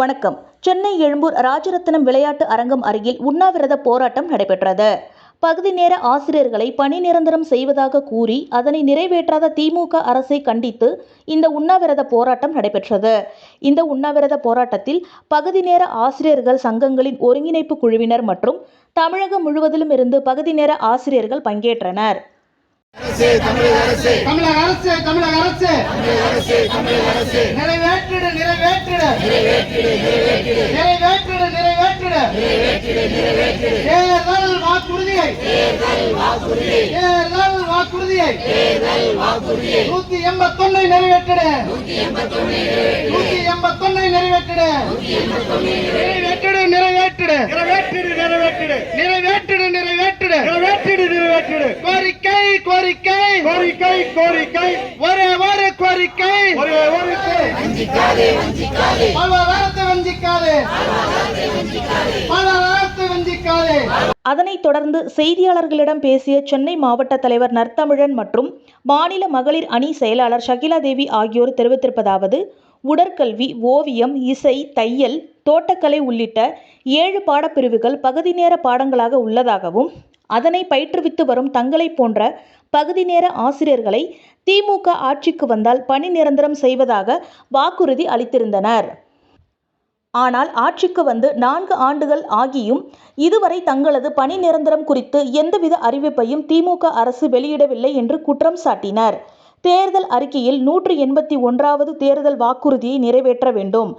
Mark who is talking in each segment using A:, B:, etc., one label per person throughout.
A: வணக்கம். சென்னை எழும்பூர் ராஜரத்னம் விளையாட்டு அரங்கம் அருகில் உண்ணாவிரத போராட்டம் நடைபெற்றது. பகுதி நேர ஆசிரியர்களை பணி நிரந்தரம் செய்வதாக கூறி அதனை நிறைவேற்றாத திமுக அரசை கண்டித்து இந்த உண்ணாவிரத போராட்டம் நடைபெற்றது. இந்த உண்ணாவிரத போராட்டத்தில் பகுதி நேர ஆசிரியர்கள் சங்கங்களின் ஒருங்கிணைப்பு குழுவினர் மற்றும் தமிழகம் முழுவதிலும் இருந்து பகுதி நேர ஆசிரியர்கள் பங்கேற்றனர்.
B: தமிழக அரசு. தமிழக அரசு நிறைவேற்றிடு நிறைவேற்றிடு. நிறைவேற்றிடு நிறைவேற்றிடு. தேர்தல் வாக்குறுதியை. தேர்தல் வாக்குறுதியை. நூத்தி எண்பத்தொன்னை நிறைவேற்றிடு. நூத்தி எண்பத்தொன்னை நிறைவேற்றிடு நிறைவேற்றிடு. நிறைவேற்றிடு நிறைவேற்றிடு நிறைவேற்றிடு கோரிக்கை. கோரிக்கை கோரிக்கை. ஒரே ஒரு கோரிக்கை. ஒரே ஒரு வாழ்வாதாரத்தை வஞ்சிக்காதே வாழ்வாதாரத்தை வஞ்சிக்காதே.
A: அதனைத் தொடர்ந்து செய்தியாளர்களிடம் பேசிய சென்னை மாவட்ட தலைவர் நற்தமிழன் மற்றும் மாநில மகளிர் அணி செயலாளர் ஷகிலா தேவி ஆகியோர் தெரிவித்திருப்பதாவது உடற்கல்வி ஓவியம் இசை தையல் தோட்டக்கலை உள்ளிட்ட ஏழு பாடப்பிரிவுகள் பகுதி நேர பாடங்களாக உள்ளதாகவும் அதனை பயிற்றுவித்து வரும் தங்களைப் போன்ற பகுதி நேர ஆசிரியர்களை திமுக ஆட்சிக்கு வந்தால் பணி நிரந்தரம் செய்வதாக வாக்குறுதி அளித்திருந்தனர். ஆனால் ஆட்சிக்கு வந்து நான்கு ஆண்டுகள் ஆகியும் இதுவரை தங்களது பணி நிரந்தரம் குறித்து எந்தவித அறிவிப்பையும் திமுக அரசு வெளியிடவில்லை என்று குற்றம் சாட்டினர். தேர்தல் அறிக்கையில் நூற்று எண்பத்தி ஒன்றாவது தேர்தல் வாக்குறுதியை நிறைவேற்ற வேண்டும்.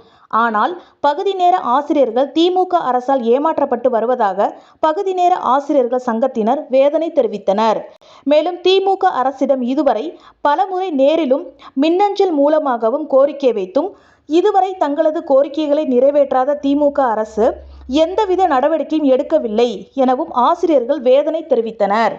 A: ஆனால் பகுதி நேர ஆசிரியர்கள் திமுக அரசால் ஏமாற்றப்பட்டு வருவதாக பகுதி நேர ஆசிரியர்கள் சங்கத்தினர் வேதனை தெரிவித்தனர். மேலும் திமுக அரசிடம் இதுவரை பலமுறை நேரிலும் மின்னஞ்சல் மூலமாகவும் கோரிக்கை வைத்தும் இதுவரை தங்களது கோரிக்கைகளை நிறைவேற்றாத திமுக அரசு எந்தவித நடவடிக்கையும் எடுக்கவில்லை எனவும் ஆசிரியர்கள் வேதனை தெரிவித்தனர்.